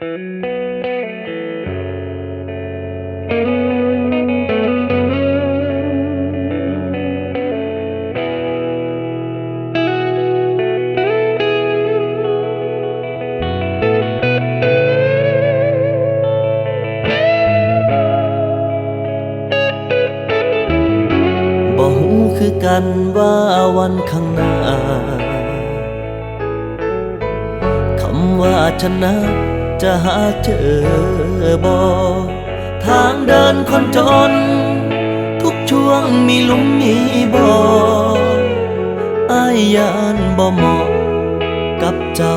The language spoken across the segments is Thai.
บ่ฮู้คือกันว่าวันข้างหน้า คำว่าชนะ จะหาเจอบ่ทางเดินคนจน ทุกช่วงมีลุมมีบ่ออายยานบ่เหมาะกับเจ้า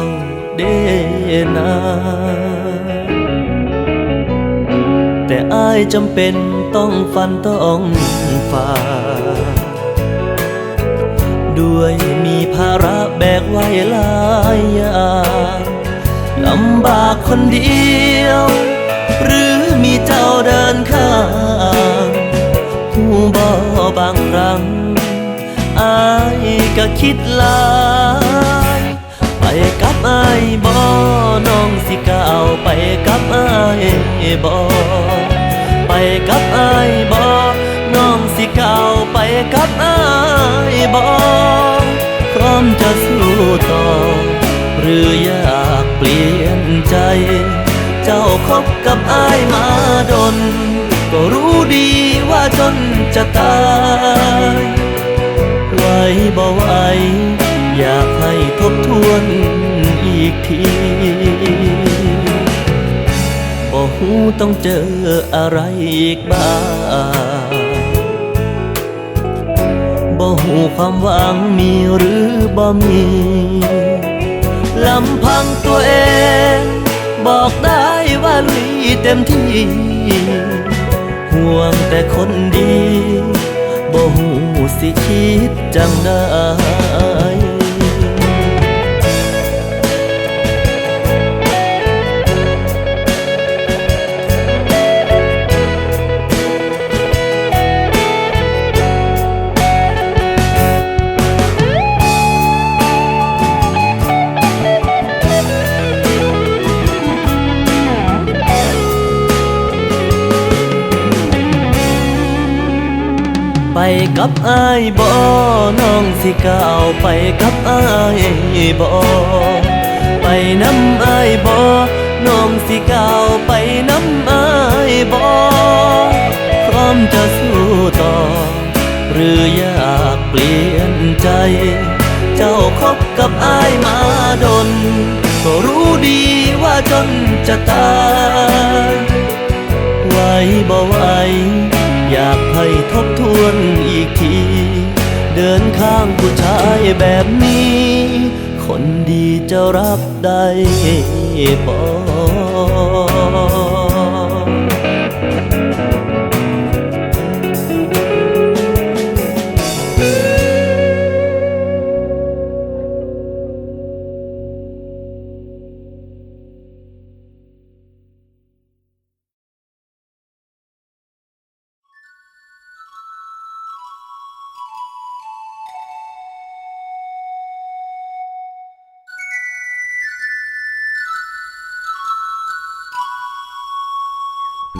เดนาแต่อายจำเป็นต้องฟันต้องฝ่า ด้วยมีภาระแบกไว้หลายอย่าง เดียว หรือมีเจ้าเดินข้างหูบอบางครั้งอายก็คิดหลาย ไปกับอายบอน้องสิก้าวไปกับอายบอไปกับอายบอน้องสิก้าวไปกับอายบอพร้อมจะสู้ต่อ หรืออยากเปลี่ยน ใจ เจ้าคบกับอายมาดน ก็รู้ดีว่าจนจะตาย ไหวบ่ไหวอยากให้ทบทวนอีกทีบ่หูต้องเจออะไรอีกบ้างบ่หูความหวังมีหรือบ่มีลำพังตัวเอง บอกได้ว่าลุยเต็มที่ ห่วงแต่คนดี บ่หูสิคิดจังได้ กับอายบ่น้องสิก้าวไปกับอายบ่ไปน้ำอายบ่น้องสิก้าวไปน้ำอายบ่พร้อมจะสู้ต่อ หรืออยากเปลี่ยนใจ เจ้าคบกับอายมาดน ก็รู้ดีว่าจนจะตายไหวบ่ไหว อยากให้ทบทวนอีกที เดินข้างผู้ชายแบบนี้ คนดีจะรับได้บ่ ถ้า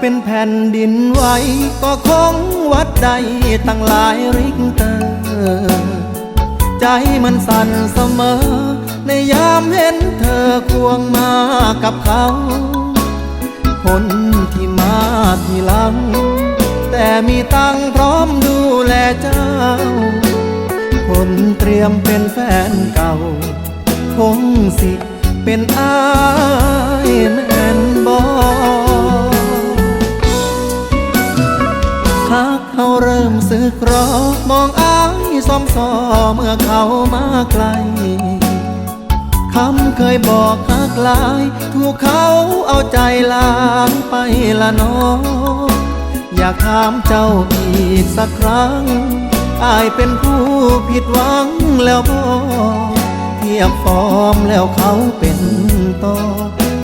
เป็นแผ่นดินไหวก็คงวัดใดตั้งหลายริกเตอร์ใจมันสั่นเสมอ ในยามเห็นเธอควงมากับเขา คน ที่มาทีหลัง แต่มีตังพร้อมดูแลเจ้า คนเตรียมเป็นแฟนเก่า คงสิเป็นอายแม่นบอหากเขาเริ่มสึกรอมองอายซ้อมซอเมื่อเขามาไกล คำเคยบอกหักลาย ถูกเขาเอาใจลางไปละน้องอยากถามเจ้าอีกสักครั้งอายเป็นผู้ผิดหวังแล้วบอเทียบฟอร์มแล้วเขาเป็นต่อ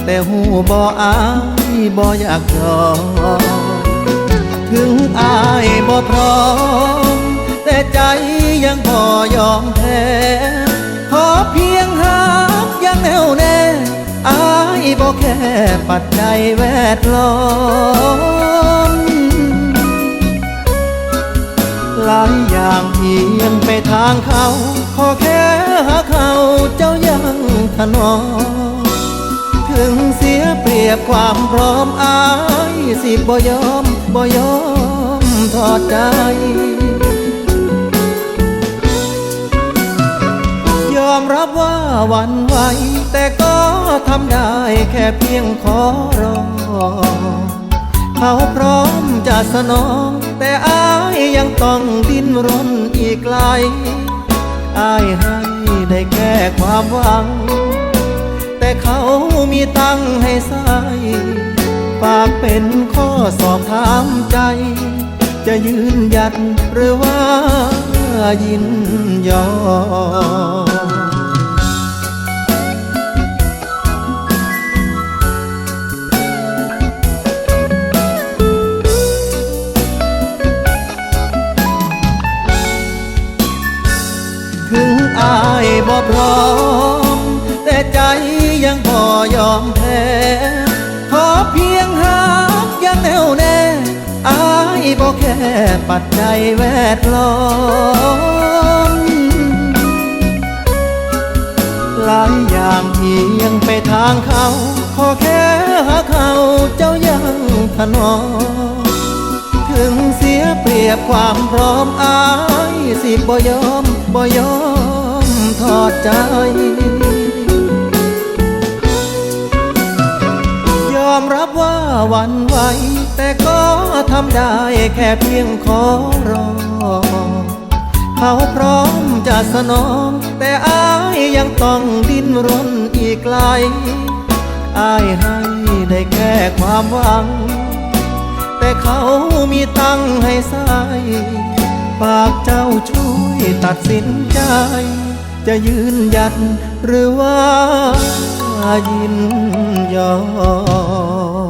แต่หูบ่อายบ่อยากยอมถึงอายบ่พร้อม แค่ปัจจัยแวดล้อมหลายอย่างเพียงไปทางเขา ขอแค่หาเขาเจ้ายังถนอมถึงเสียเปรียบความพร้อมอายสิบ่ยอมบ่ยอมทอดใจยอมรับว่าวันไหว แต่ก็ทำได้แค่เพียงขอรอ เขาพร้อมจะสนอง แต่อายยังต้องดิ้นรนอีกไกลอายให้ได้แค่ความหวัง แต่เขามีตั้งให้ใส่ฝากเป็นข้อสอบถามใจ จะยืนหยัดหรือว่ายินยอม พร้อม แต่ใจยังบ่ยอมแพ้ขอเพียงหากยังแน่วแน่อายบ่แค่ปัจจัยแวดล้อมหลายอย่างเพียงไปทางเขา ขอแค่หาเขาเจ้ายังถนอมถึงเสียเปรียบความพร้อมอายสิบ่ยอมบ่ยอม อดใจ ยอมรับว่าวันไหว แต่ก็ทำได้แค่เพียงขอรอ เขาพร้อมจะสนอง แต่อายยังต้องดิ้นรนอีกไกลอายให้ได้แค่ความหวัง แต่เขามีตั้งให้ใส่ฝากเจ้าช่วยตัดสินใจ จะยืนหยัดหรือว่ายินยอม